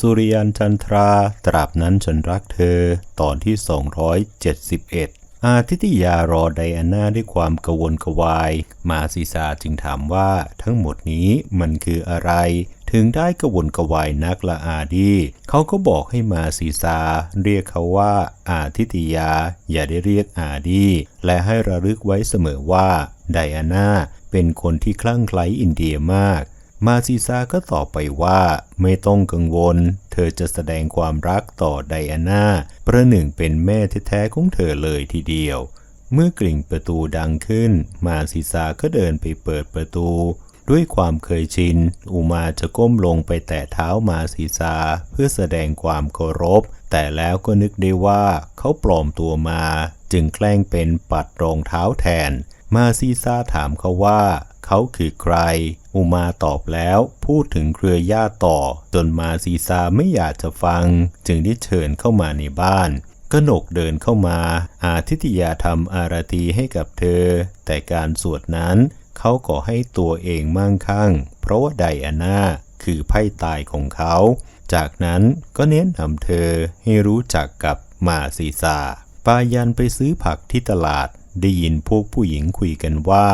สุริยันจันทราตราบนั้นฉันรักเธอ ตอนที่ 271 อาทิตยารอไดอาน่าด้วยความกระวนกวาย มาซีซาจึงถามว่าทั้งหมดนี้มันคืออะไร ถึงได้กระวนกวายนักละอาดี เขาก็บอกให้มาซีซาเรียกเขาว่า อาทิตยา อย่าได้เรียกอาดี และให้ระลึกไว้เสมอว่าไดอาน่าเป็นคนที่คลั่งไคล้อินเดียมาก มาซีซาก็ตอบไปว่าไม่ต้องกังวล เธอจะแสดงความรักต่อไดอาน่าประหนึ่งเป็นแม่แท้ๆของเธอเลยทีเดียว เมื่อกริ่งประตูดังขึ้น มาซีซาก็เดินไปเปิดประตู ด้วยความเคยชิน อุมาจะก้มลงไปแตะเท้ามาซีซาเพื่อแสดงความเคารพ แต่แล้วก็นึกได้ว่าเขาปลอมตัวมา จึงแกล้งเป็นปัดรองเท้าแทน มาซีซาถามเขาว่า เขาคือใคร อุมาตอบแล้วพูดถึงเครือญาติต่อ จนมาซีซาไม่อยากจะฟัง จึงได้เชิญเข้ามาในบ้านกนกเดินเข้ามาอาทิตยาทำอารตีให้กับเธอ แต่การสวดนั้นเขาก็ให้ตัวเองมั่งคั่ง เพราะว่าไดอาน่าคือไพ่ตายของเขา จากนั้นก็เน้นนำเธอให้รู้จักกับมาซีซาปายันไปซื้อผักที่ตลาด ได้ยินพวกผู้หญิงคุยกันว่า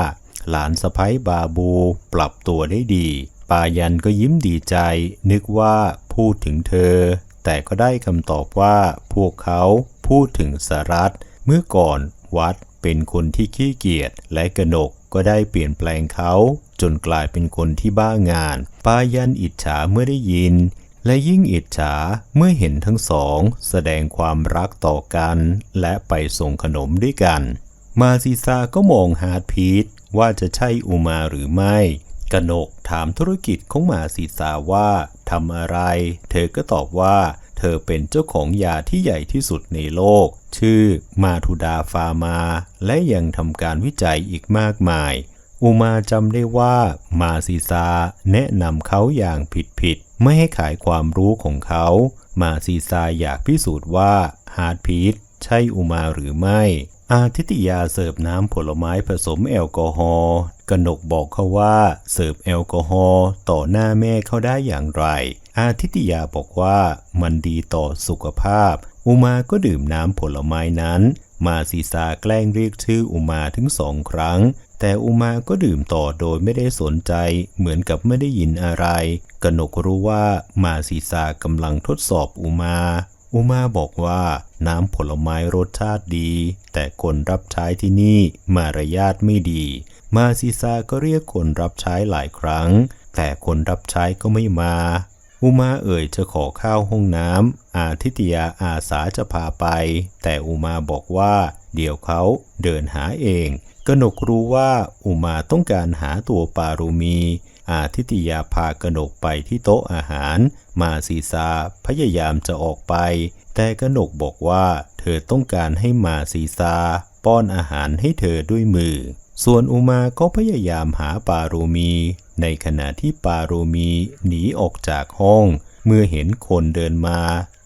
หลานสะพ้ยบาบูปรับตัวได้ดี ปายันก็ยิ้มดีใจ นึกว่าพูดถึงเธอ แต่ก็ได้คำตอบว่าพวกเขาพูดถึงสรัตเมื่อก่อนวัดเป็นคนที่ขี้เกียจและกระหนกก็ได้เปลี่ยนแปลงเขา จนกลายเป็นคนที่บ้างาน ปายันอิจฉาเมื่อได้ยิน และยิ่งอิจฉาเมื่อเห็นทั้งสอง แสดงความรักต่อกัน และไปส่งขนมด้วยกัน มาซีซาก็มองฮาร์ดพีท ว่าจะใช่อุมาหรือไม่ กนกถามธุรกิจของมาซีซาว่าทำอะไร เธอก็ตอบว่า เธอเป็นเจ้าของยาที่ใหญ่ที่สุดในโลก ชื่อมาทูดาฟามา และยังทำการวิจัยอีกมากมาย อุมาจำได้ว่ามาซีซาแนะนำเขาอย่างผิดๆไม่ให้ขายความรู้ของเขา มาซีซาอยากพิสูจน์ว่าฮาร์ดพีทใช่อุมาหรือไม่ อาทิตยาเสิร์ฟน้ำผลไม้ผสมแอลกอฮอล์กนกบอกเขาว่าเสิร์ฟแอลกอฮอล์ต่อหน้าแม่เขาได้อย่างไร อาทิตยาบอกว่ามันดีต่อสุขภาพ อุมาก็ดื่มน้ำผลไม้นั้น มาซีซาแกล้งเรียกชื่ออุมาถึงสองครั้ง แต่อุมาก็ดื่มต่อโดยไม่ได้สนใจ เหมือนกับไม่ได้ยินอะไร กนกรู้ว่ามาซีซากำลังทดสอบอุมา อุมาบอกว่า น้ำผลไม้รสชาติดี แต่คนรับใช้ที่นี่มารยาทไม่ดี มาซีซาก็เรียกคนรับใช้หลายครั้ง แต่คนรับใช้ก็ไม่มา อุมาเอ่ยจะขอข้าวห้องน้ำอาทิตยาอาสาจะพาไป แต่อุมาบอกว่าเดี๋ยวเขาเดินหาเองกนกรู้ว่าอุมาต้องการหาตัวปารุมี อาทิตยาพากนกไปที่โต๊ะอาหาร มาซีซาพยายามจะออกไป แต่กนกบอกว่าเธอต้องการให้มาซีซาป้อนอาหารให้เธอด้วยมือ ส่วนอุมาก็พยายามหาปาโรมี ในขณะที่ปาโรมีหนีออกจากห้อง เมื่อเห็นคนเดินมา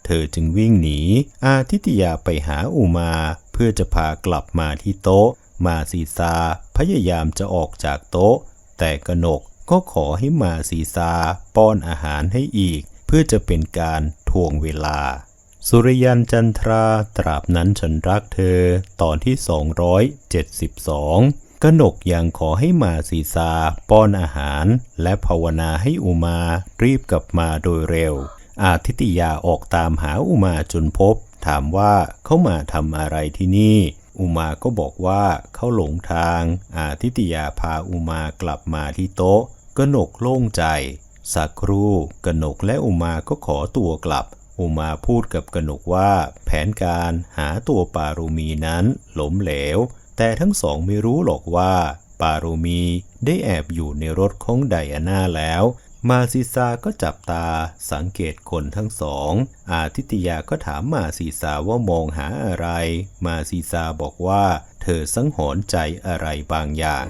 เธอจึงวิ่งหนี อาทิตยาไปหาอุมาเพื่อจะพากลับมาที่โต๊ะ มาซีซาพยายามจะออกจากโต๊ะ แต่กนก ก็ขอให้มาซีซาป้อนอาหารให้อีก เพื่อจะเป็นการทวงเวลา สุริยันจันทราตราบนั้นฉันรักเธอ ตอนที่ 272 กนกยังขอให้มาซีซาป้อนอาหาร และภาวนาให้อุมารีบกลับมาโดยเร็ว อาทิตยาออกตามหาอุมาจนพบ ถามว่าเขามาทำอะไรที่นี่อุมาก็บอกว่าเขาหลงทาง อาทิตยาพาอุมากลับมาที่โต๊ะ กนกโล่งใจ สักครู่กนกและอุมาก็ขอตัวกลับ อุมาพูดกับกนกว่า แผนการหาตัวปารุมีนั้นล้มเหลว แต่ทั้งสองไม่รู้หรอกว่า ปารุมีได้แอบอยู่ในรถของไดอาน่าแล้วมาซิซาก็จับตาสังเกตคนทั้งสอง อาทิตยาก็ถามมาซีซาว่ามองหาอะไร มาซีซาบอกว่า เธอสังหรณ์ใจอะไรบางอย่าง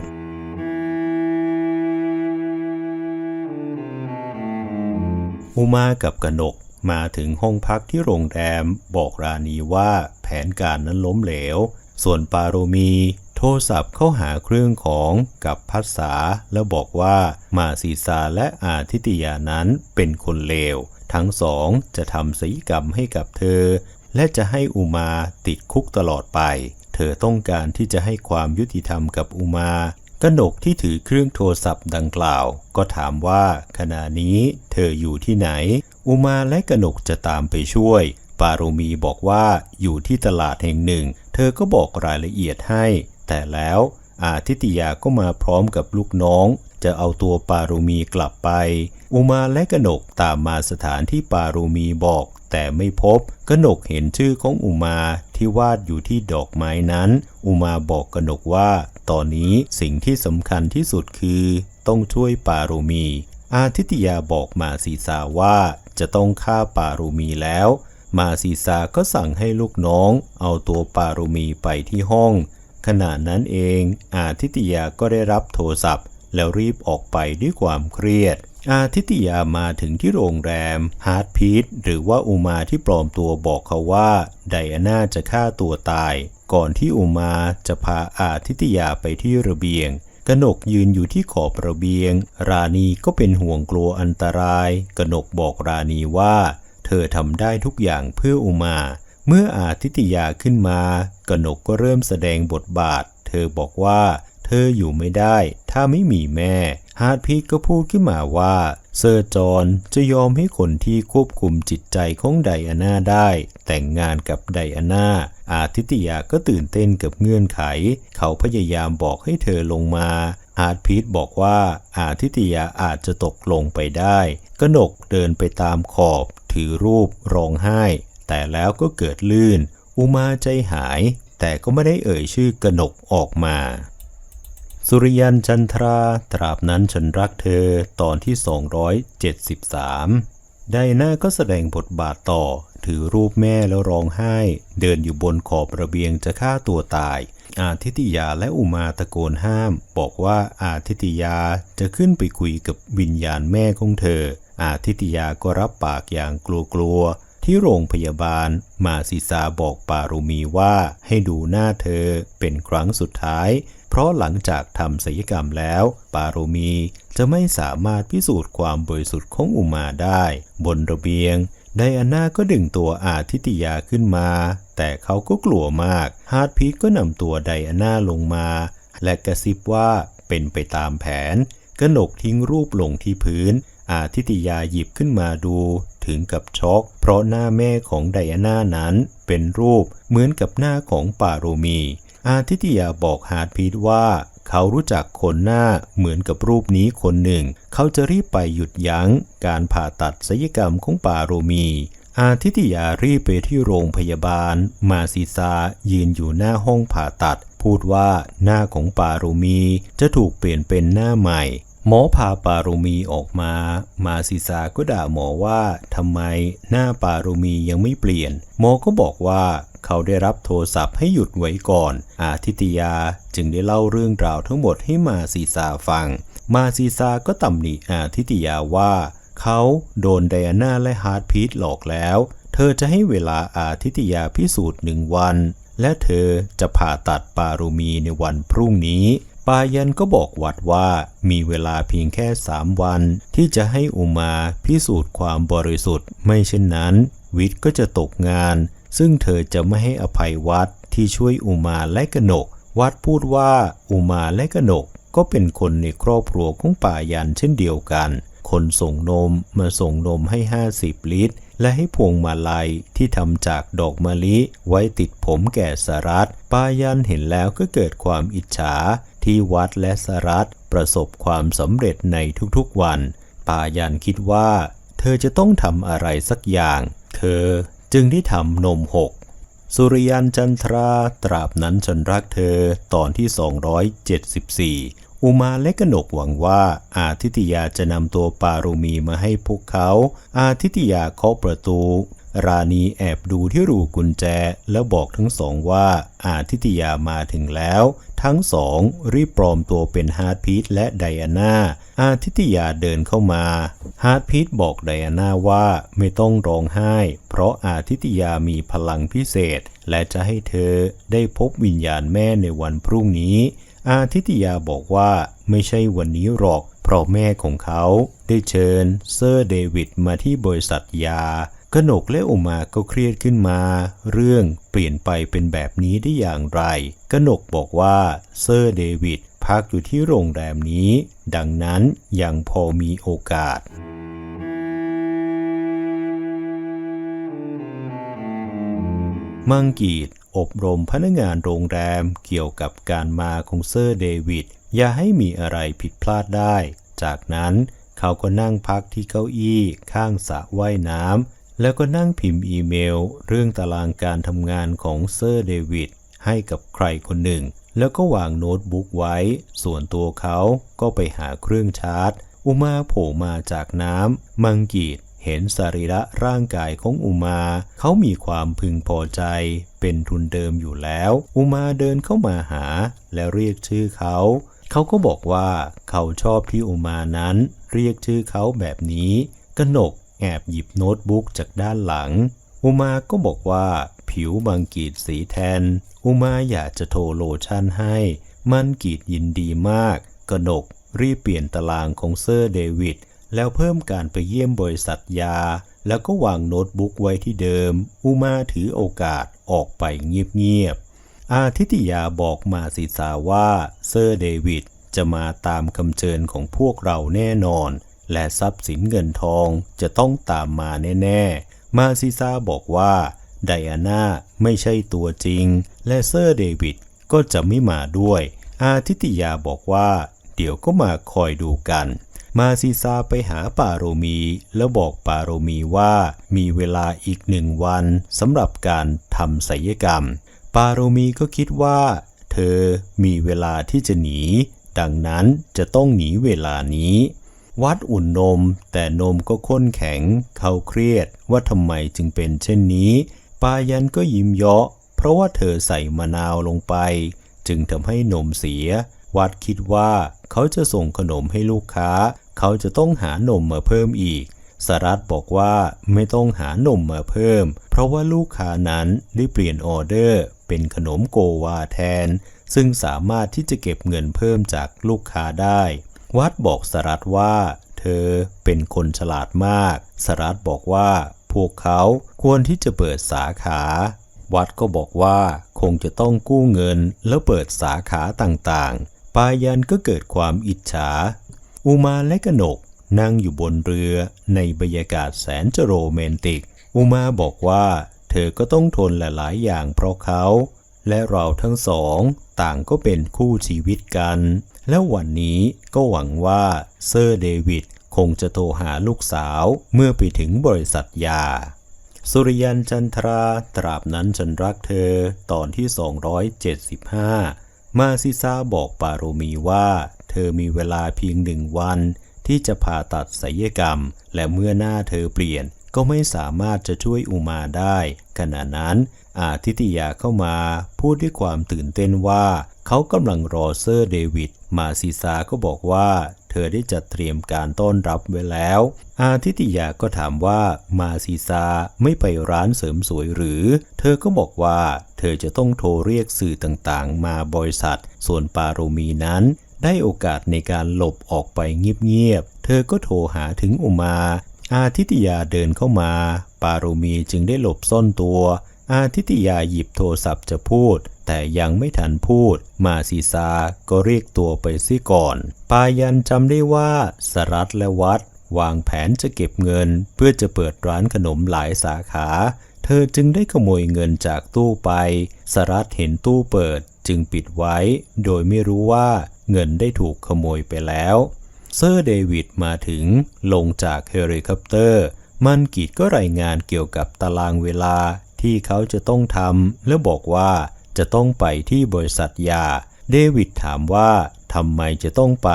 อุมากับกนกมาถึงห้องพักที่โรงแรมบอกราณีว่าแผนการนั้นล้มเหลว ส่วนปาโรมี โทรศัพท์เข้าหาเครื่องของกับพัสษาแล้วบอกว่ามาซีซาและอาทิตยานั้นเป็นคนเลว ทั้งสองจะทำศิลกรรมให้กับเธอ และจะให้อุมาติดคุกตลอดไป เธอต้องการที่จะให้ความยุติธรรมกับอุมา กนกที่ถือเครื่องโทรศัพท์ดังกล่าว ก็ถามว่าขณะนี้เธออยู่ที่ไหน อุมาและกนกจะตามไปช่วย ปารุมีบอกว่าอยู่ที่ตลาดแห่งหนึ่ง เธอก็บอกรายละเอียดให้ แต่แล้วอาทิตยาก็มาพร้อมกับลูกน้อง จะเอาตัวปาโรมีกลับไป อุมาและกนกตามมาสถานที่ปาโรมีบอก แต่ไม่พบกนกเห็นชื่อของอุมาที่วาดอยู่ที่ดอกไม้นั้น อุมาบอกกนกว่า ตอนนี้สิ่งที่สำคัญที่สุดคือ ต้องช่วยปาโรมี อาทิตยาบอกมาสีสาว่าจะต้องฆ่าปาโรมีแล้ว มาสีสาก็สั่งให้ลูกน้อง เอาตัวปาโรมีไปที่ห้องขณะนั้นเองอาทิตยาก็ได้รับโทรศัพท์ แล้วรีบออกไปด้วยความเครียด อาทิตยามาถึงที่โรงแรมฮาร์ดพีทหรือว่าอุมาที่ปลอมตัวบอกเขาว่าไดอาน่าจะฆ่าตัวตาย ก่อนที่อุมาจะพาอาทิตยาไปที่ระเบียงกนกยืนอยู่ที่ขอบระเบียง ราณีก็เป็นห่วงกลัวอันตราย กนกบอกราณีว่า เธอทำได้ทุกอย่างเพื่ออุมา เมื่ออาทิตยาขึ้นมา กนกก็เริ่มแสดงบทบาท เธอบอกว่า เธออยู่ไม่ได้ ถ้าไม่มีแม่ ฮาร์ดพีทก็พูดขึ้นมาว่า เซอร์จอห์นจะยอมให้คนที่ควบคุมจิตใจของไดอาน่าได้ แต่งงานกับไดอาน่า อาทิตยาก็ตื่นเต้นกับเงื่อนไข เขาพยายามบอกให้เธอลงมาฮาร์ดพีทบอกว่าอาทิตยาอาจจะตกลงไปได้ กนกเดินไปตามขอบ ถือรูปร้องไห้ แต่แล้วก็เกิดลื่น อุมาใจหาย แต่ก็ไม่ได้เอ่ยชื่อกนกออกมา สุริยันจันทราตราบนั้นฉันรักเธอตอนที่ 273 ไดนาก็แสดงบทบาทต่อ ถือรูปแม่แล้วร้องไห้ เดินอยู่บนขอบระเบียงจะฆ่าตัวตาย อาทิตยาและอุมาตะโกนห้าม บอกว่าอาทิตยาจะขึ้นไปคุยกับวิญญาณแม่ของเธอ อาทิตยาก็รับปากอย่างกลัวๆ ที่โรงพยาบาล มาซิซาบอกปารุมีว่าให้ดูหน้าเธอเป็นครั้งสุดท้าย เพราะหลังจากทำศัลยกรรมแล้ว ปารุมีจะไม่สามารถพิสูจน์ความบริสุทธิ์ของอุมาได้ บนระเบียง ไดอาน่าก็ดึงตัวอาทิตยาขึ้นมา แต่เขาก็กลัวมาก ฮาร์ดพีก็นำตัวไดอาน่าลงมา และกระซิบว่าเป็นไปตามแผนกระหนกทิ้งรูปลงที่พื้น อาทิตยาหยิบขึ้นมาดูถึงกับช็อก เพราะหน้าแม่ของไดอาน่านั้นเป็นรูปเหมือนกับหน้าของปาโรมี อาทิตยาบอกฮาร์ดพีทว่าเขารู้จักคนหน้าเหมือนกับรูปนี้คนหนึ่ง เขาจะรีบไปหยุดยั้ง การผ่าตัดศัลยกรรมของปาโรมี อาทิตยารีบไปที่โรงพยาบาล มาซิซายืนอยู่หน้าห้องผ่าตัด พูดว่าหน้าของปาโรมีจะถูกเปลี่ยนเป็นหน้าใหม่ หมอพาปาโรมีออกมา มาซิซาก็ด่าหมอว่าทำไมหน้าปาโรมียังไม่เปลี่ยน หมอก็บอกว่าเขาได้รับโทรศัพท์ให้หยุดไว้ก่อน อาทิตยาจึงได้เล่าเรื่องราวทั้งหมดให้มาซีซาฟัง มาซีซาก็ตำหนิอาทิตยาว่า เขาโดนไดอาน่าและฮาร์ดพีทหลอกแล้ว เธอจะให้เวลาอาทิตยาพิสูจน์หนึ่งวัน และเธอจะผ่าตัดปาโรมีในวันพรุ่งนี้ ปายันก็บอกวัดว่ามีเวลาเพียงแค่สามวัน ที่จะให้อุมาพิสูจน์ความบริสุทธิ์ ไม่เช่นนั้น วิทย์ก็จะตกงาน ซึ่งเธอจะไม่ให้อภัยวัดที่ช่วยอุมาและกนก วัดพูดว่าอุมาและกนก ก็เป็นคนในครอบครัวของป่ายันเช่นเดียวกัน คนส่งนมมาส่งนมให้ 50 ลิตร และให้พวงมาลัยที่ทำจากดอกมะลิไว้ติดผมแก่สารัตปายันเห็นแล้วก็เกิดความอิจฉา ที่วัดและสรัตประสบความสำเร็จในทุกๆวัน ปายันคิดว่า เธอจะต้องทำอะไรสักอย่าง เธอจึงได้ทำนมหก สุริยันจันทราตราบนั้นฉันรักเธอตอนที่ 274 อุมาและกนกหวังว่า อาทิตยาจะนำตัวปารุมีมาให้พวกเขา อาทิตยาเคาะประตู ราณีแอบดูที่รูกุญแจ แล้วบอกทั้งสองว่าอาทิตยามาถึงแล้ว ทั้งสองรีบปลอมตัวเป็นฮาร์ดพีทและไดอาน่า อาทิตยาเดินเข้ามาฮาร์ดพีทบอกไดอาน่าว่าไม่ต้องร้องไห้ เพราะอาทิตยามีพลังพิเศษ และจะให้เธอได้พบวิญญาณแม่ในวันพรุ่งนี้ อาทิตยาบอกว่าไม่ใช่วันนี้หรอกเพเพราะแม่ของเขาได้เชิญเซอร์เดวิดมาที่บริษัทยา กนกและอุมาก็เครียดขึ้นมา เรื่องเปลี่ยนไปเป็นแบบนี้ได้อย่างไร กนกบอกว่าเซอร์เดวิดพักอยู่ที่โรงแรมนี้ ดังนั้นยังพอมีโอกาสมังกีดอบรมพนักงานโรงแรมเกี่ยวกับการมาของเซอร์เดวิดอย่าให้มีอะไรผิดพลาดได้ จากนั้นเขาก็นั่งพักที่เก้าอี้ข้างสระว่ายน้ำ แล้วก็นั่งพิมพ์อีเมล เรื่องตารางการทำงานของเซอร์เดวิดให้กับใครคนหนึ่ง แล้วก็วางโน้ตบุ๊กไว้ ส่วนตัวเขาก็ไปหาเครื่องชาร์จ อุมาโผล่มาจากน้ำมังกีดเห็นสรีระร่างกายของอุมา เขามีความพึงพอใจ เป็นทุนเดิมอยู่แล้ว อุมาเดินเข้ามาหา และเรียกชื่อเขา เขาก็บอกว่าเขาชอบที่อุมานั้น เรียกชื่อเขาแบบนี้ กนก แอบหยิบโน้ตบุ๊กจากด้านหลัง อุมาก็บอกว่าผิวมังกีดสีแทน อุมาอยากจะโทรโลชั่นให้ มันกีดยินดีมากกนกรีบเปลี่ยนตารางของเซอร์เดวิดแล้วเพิ่มการไปเยี่ยมบริษัทยา แล้วก็วางโน้ตบุ๊กไว้ที่เดิม อุมาถือโอกาสออกไปเงียบๆ อาทิตยาบอกมาสิสาว่าเซอร์เดวิดจะมาตามคำเชิญของพวกเราแน่นอน และทรัพย์สินเงินทองจะต้องตามมาแน่ๆ มาซิซาบอกว่าไดอาน่าไม่ใช่ตัวจริง และเซอร์เดวิดก็จะไม่มาด้วย อาทิตยาบอกว่า เดี๋ยวก็มาคอยดูกัน มาซีซาไปหาปาโรมี แล้วบอกปาโรมีว่ามีเวลาอีกหนึ่งวันสำหรับการทำศัลยกรรม ปาโรมีก็คิดว่า เธอมีเวลาที่จะหนี ดังนั้นจะต้องหนีเวลานี้ วัดอุ่นนม แต่นมก็ข้นแข็ง เขาเครียดว่าทำไมจึงเป็นเช่นนี้ ปายันก็ยิ้มเยาะ เพราะว่าเธอใส่มะนาวลงไป จึงทำให้นมเสีย วัดคิดว่าเขาจะส่งขนมให้ลูกค้า เขาจะต้องหานมมาเพิ่มอีก สรัตบอกว่าไม่ต้องหานมมาเพิ่ม เพราะว่าลูกค้านั้นได้เปลี่ยนออเดอร์ เป็นขนมโกวาแทน ซึ่งสามารถที่จะเก็บเงินเพิ่มจากลูกค้าได้ วัดบอกสรัตว่า เธอเป็นคนฉลาดมาก สรัตบอกว่า พวกเขาควรที่จะเปิดสาขา วัดก็บอกว่าคงจะต้องกู้เงินแล้วเปิดสาขาต่างๆ ปายันก็เกิดความอิจฉา อุมาและกนกนั่งอยู่บนเรือในบรรยากาศแสนจะโรแมนติก อุมาบอกว่า เธอก็ต้องทนหลายๆอย่างเพราะเขา และเราทั้งสองต่างก็เป็นคู่ชีวิตกัน แล้ววันนี้ก็หวังว่าเซอร์เดวิดคงจะโทรหาลูกสาวเมื่อไปถึงบริษัทยา สุริยันจันทราตราบนั้นฉันรักเธอตอนที่ 275 มาซิซาบอกปาโรมีว่า เธอมีเวลาเพียงหนึ่งวัน ที่จะผ่าตัดศัลยกรรม และเมื่อหน้าเธอเปลี่ยนก็ไม่สามารถจะช่วยอุมาได้ ขณะนั้น อาทิตยาเข้ามาพูดด้วยความตื่นเต้นว่า เขากำลังรอเซอร์เดวิดมาซิซาก็บอกว่า เธอได้จัดเตรียมการต้อนรับไว้แล้ว อาทิตยาก็ถามว่ามาซิซาไม่ไปร้านเสริมสวยหรือ เธอก็บอกว่า เธอจะต้องโทรเรียกสื่อต่างๆ มาบริษัท ส่วนปาโรมีนั้นได้โอกาสในการหลบออกไปเงียบๆ เธอก็โทรหาถึงอุมา อาทิตยาเดินเข้ามา ปาโรมีจึงได้หลบซ่อนตัว อาทิตยาหยิบโทรศัพท์จะพูด แต่ยังไม่ทันพูด มาซีซาก็เรียกตัวไปซิก่อน ปายันจำได้ว่าสรัตและวัด วางแผนจะเก็บเงิน เพื่อจะเปิดร้านขนมหลายสาขา เธอจึงได้ขโมยเงินจากตู้ไป สรัตเห็นตู้เปิดจึงปิดไว้ โดยไม่รู้ว่าเงินได้ถูกขโมยไปแล้ว เซอร์เดวิดมาถึงลงจากเฮลิคอปเตอร์ มันกีดก็รายงานเกี่ยวกับตารางเวลา ที่เขาจะต้องทำและบอกว่าจะต้องไปที่บริษัทยา เดวิดถามว่าทำไมจะต้องไป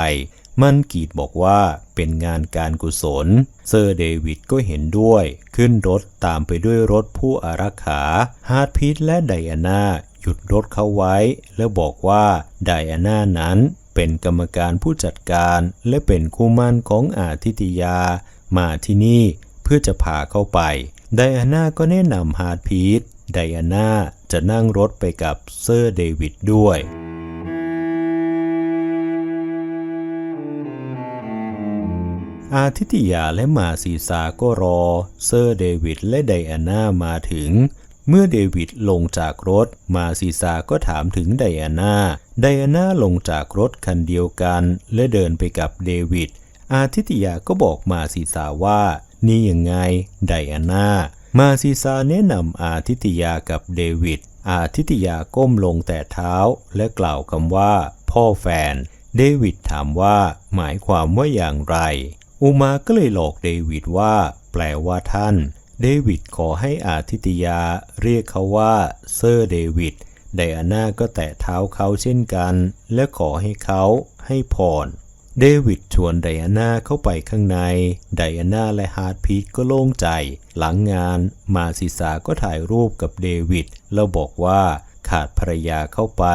มันกีดบอกว่าเป็นงานการกุศล เซอร์เดวิดก็เห็นด้วย ขึ้นรถตามไปด้วยรถผู้อารักขาฮาร์ดพีทและไดอาน่าหยุดรถเขาไว้ แล้วบอกว่าไดอาน่านั้นเป็นกรรมการผู้จัดการและเป็นคู่มั่นของอาทิตยา มาที่นี่ เพื่อจะพาเข้าไป ไดอาน่าก็แนะนำฮาร์ดพีทไดอาน่าจะนั่งรถไปกับเซอร์เดวิดด้วยอาทิตยาและมาซีซาก็รอ เซอร์เดวิดและไดอาน่ามาถึง เมื่อเดวิดลงจากรถ มาซีซาก็ถามถึงไดอาน่า ไดอาน่าลงจากรถคันเดียวกัน และเดินไปกับเดวิด อาทิตยาก็บอกมาซีซาว่า นี่ยังไง ไดอาน่า มาซีซาแนะนำอาทิตยากับเดวิด อาทิตยาก้มลงแต่เท้า และกล่าวคำว่า พ่อแฟน เดวิดถามว่า หมายความว่าอย่างไร อุมาก็เลยหลอกเดวิดว่า แปลว่าท่าน เดวิดขอให้อาทิตยาเรียกเขาว่าเซอร์เดวิดไดอาน่าก็แตะเท้าเขาเช่นกัน และขอให้เขาให้พร เดวิดชวนไดอาน่าเข้าไปข้างใน ไดอาน่าและฮาร์ดพีทก็โล่งใจ หลังงานมาซิสาก็ถ่ายรูปกับเดวิดแล้วบอกว่าขาดภรรยาเข้าไป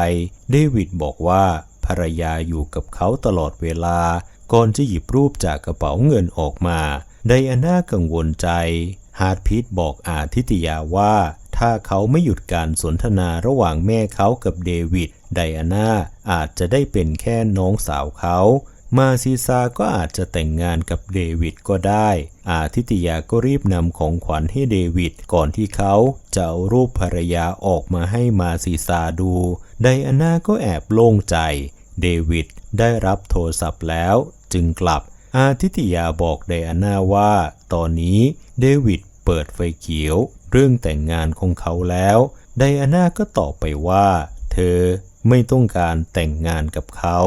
เดวิดบอกว่าภรรยาอยู่กับเขาตลอดเวลา ก่อนจะหยิบรูปจากกระเป๋าเงินออกมา ไดอาน่ากังวลใจ ฮาร์ดพีทบอกอาทิตยาว่า ถ้าเขาไม่หยุดการสนทนาระหว่างแม่เขากับเดวิด ไดอาน่าอาจจะได้เป็นแค่น้องสาวเขา มาซีซาก็อาจจะแต่งงานกับเดวิดก็ได้ อาทิตยาก็รีบนำของขวัญให้เดวิดก่อนที่เขาจะเอารูปภรรยาออกมาให้มาซีซาดู ไดอาน่าก็แอบโล่งใจ เดวิดได้รับโทรศัพท์แล้ว จึงกลับ อาทิตยาบอกไดอาน่าว่า ตอนนี้เดวิดเปิดไฟเขียว เรื่องแต่งงานของเขาแล้ว ไดอาน่าก็ตอบไปว่า เธอไม่ต้องการแต่งงานกับเขา